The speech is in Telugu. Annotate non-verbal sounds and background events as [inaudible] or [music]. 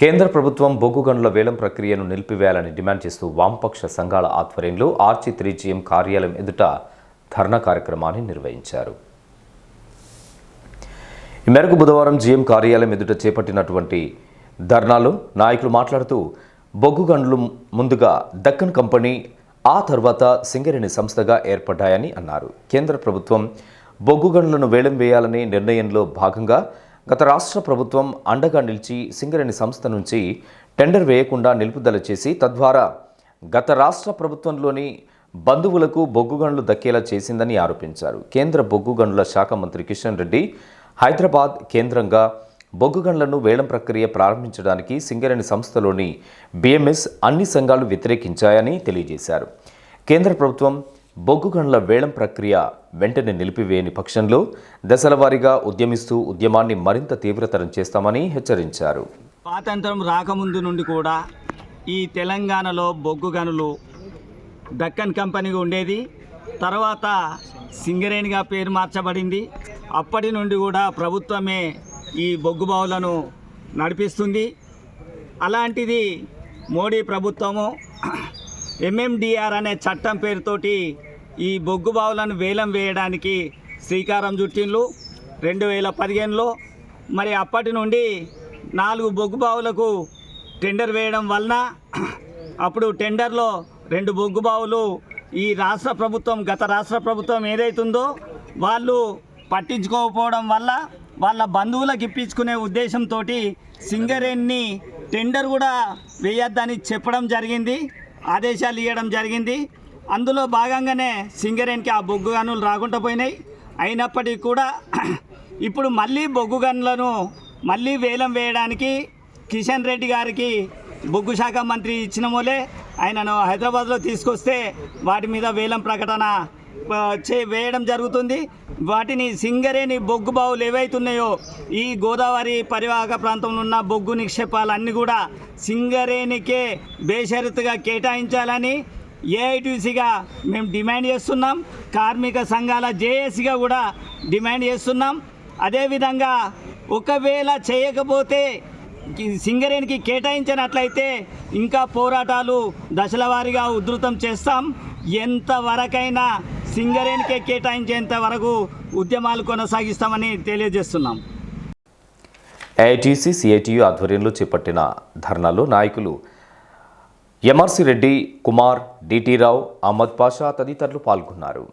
కేంద్ర ప్రభుత్వం బొగ్గు గనుల వేలం ప్రక్రియను నిలిపివేయాలని డిమాండ్ చేస్తూ వామపక్ష సంఘాల ఆధ్వర్యంలో ఆర్చి త్రీ జీఎం కార్యాలయం ఎదుట ధర్నా కార్యక్రమాన్ని నిర్వహించారు. ఈ మేరకు బుధవారం జీఎం కార్యాలయం ఎదుట చేపట్టినటువంటి ధర్నాలో నాయకులు మాట్లాడుతూ బొగ్గు గనులు ముందుగా దక్కన్ కంపెనీ ఆ తర్వాత సింగరేణి సంస్థగా ఏర్పడ్డాయని అన్నారు. కేంద్ర ప్రభుత్వం బొగ్గు గనులను వేలం వేయాలనే నిర్ణయంలో భాగంగా గత రాష్ట్ర ప్రభుత్వం అండగా నిలిచి సింగరేణి సంస్థ నుంచి టెండర్ వేయకుండా నిలుపుదల చేసి తద్వారా గత రాష్ట్ర ప్రభుత్వంలోని బంధువులకు బొగ్గు గనులు దక్కేలా చేసిందని ఆరోపించారు. కేంద్ర బొగ్గు గనుల శాఖ మంత్రి కిషన్ రెడ్డి హైదరాబాద్ కేంద్రంగా బొగ్గు గనులను వేలం ప్రక్రియ ప్రారంభించడానికి సింగరేణి సంస్థలోని బిఎంఎస్ అన్ని సంఘాలు వ్యతిరేకించాయని తెలియజేశారు. కేంద్ర ప్రభుత్వం బొగ్గు గనుల వేలం ప్రక్రియ వెంటనే నిలిపివేయని పక్షంలో దశలవారీగా ఉద్యమిస్తూ ఉద్యమాన్ని మరింత తీవ్రతరం చేస్తామని హెచ్చరించారు. స్వాతంత్రం రాకముందు నుండి కూడా ఈ తెలంగాణలో బొగ్గు గనులు దక్కన్ కంపెనీగా ఉండేది. తర్వాత సింగరేణిగా పేరు మార్చబడింది. అప్పటి నుండి కూడా ప్రభుత్వమే ఈ బొగ్గు బావులను నడిపిస్తుంది. అలాంటిది మోడీ ప్రభుత్వము [clears throat] ఎంఎండిఆర్ అనే చట్టం పేరుతోటి ఈ బొగ్గు బావులను వేలం వేయడానికి శ్రీకారం చుట్టిండ్లు. రెండు వేల పదిహేనులో మరి అప్పటి నుండి నాలుగు బొగ్గు బావులకు టెండర్ వేయడం వలన అప్పుడు టెండర్లో రెండు బొగ్గు బావులు ఈ రాష్ట్ర ప్రభుత్వం గత రాష్ట్ర ప్రభుత్వం ఏదైతుందో వాళ్ళు పట్టించుకోకపోవడం వల్ల వాళ్ళ బంధువులకు ఇప్పించుకునే ఉద్దేశంతో సింగరేణిని టెండర్ కూడా వేయొద్దని చెప్పడం జరిగింది ఆదేశాలు ఇవ్వడం జరిగింది. అందులో భాగంగానే సింగరేణికి ఆ బొగ్గు గనులు రాకుండా పోయినాయి. అయినప్పటికీ కూడా [clears throat] ఇప్పుడు మళ్ళీ బొగ్గు గనులను మళ్ళీ వేలం వేయడానికి కిషన్ రెడ్డి గారికి బొగ్గు శాఖ మంత్రి ఇచ్చిన మూలే ఆయనను హైదరాబాద్లో తీసుకొస్తే వాటి మీద వేలం ప్రకటన చే వేయడం జరుగుతుంది. వాటిని సింగరేణి బొగ్గు బావులు ఏవైతున్నాయో ఈ గోదావరి పరివాహక ప్రాంతంలో ఉన్న బొగ్గు నిక్షేపాలన్నీ కూడా సింగరేణికే బేషరతుగా కేటాయించాలని ఏఐటీసీగా మేము డిమాండ్ చేస్తున్నాం. కార్మిక సంఘాల జేఏసీగా కూడా డిమాండ్ చేస్తున్నాం. అదేవిధంగా ఒకవేళ చేయకపోతే సింగరేణికి కేటాయించినట్లయితే ఇంకా పోరాటాలు దశల వారీగా ఉధృతం చేస్తాం. ఎంతవరకైనా సింగరేణికే కేటాయించేంత వరకు ఉద్యమాలు కొనసాగిస్తామని తెలియజేస్తున్నాం. ఏఐటీసీ సిఐటియు ఆధ్వర్యంలో చేపట్టిన ధర్నాలో నాయకులు ఎంఆర్సి రెడ్డి కుమార్ డిటి రావు అహ్మద్ పాషా తదితరులు పాల్గొన్నారు.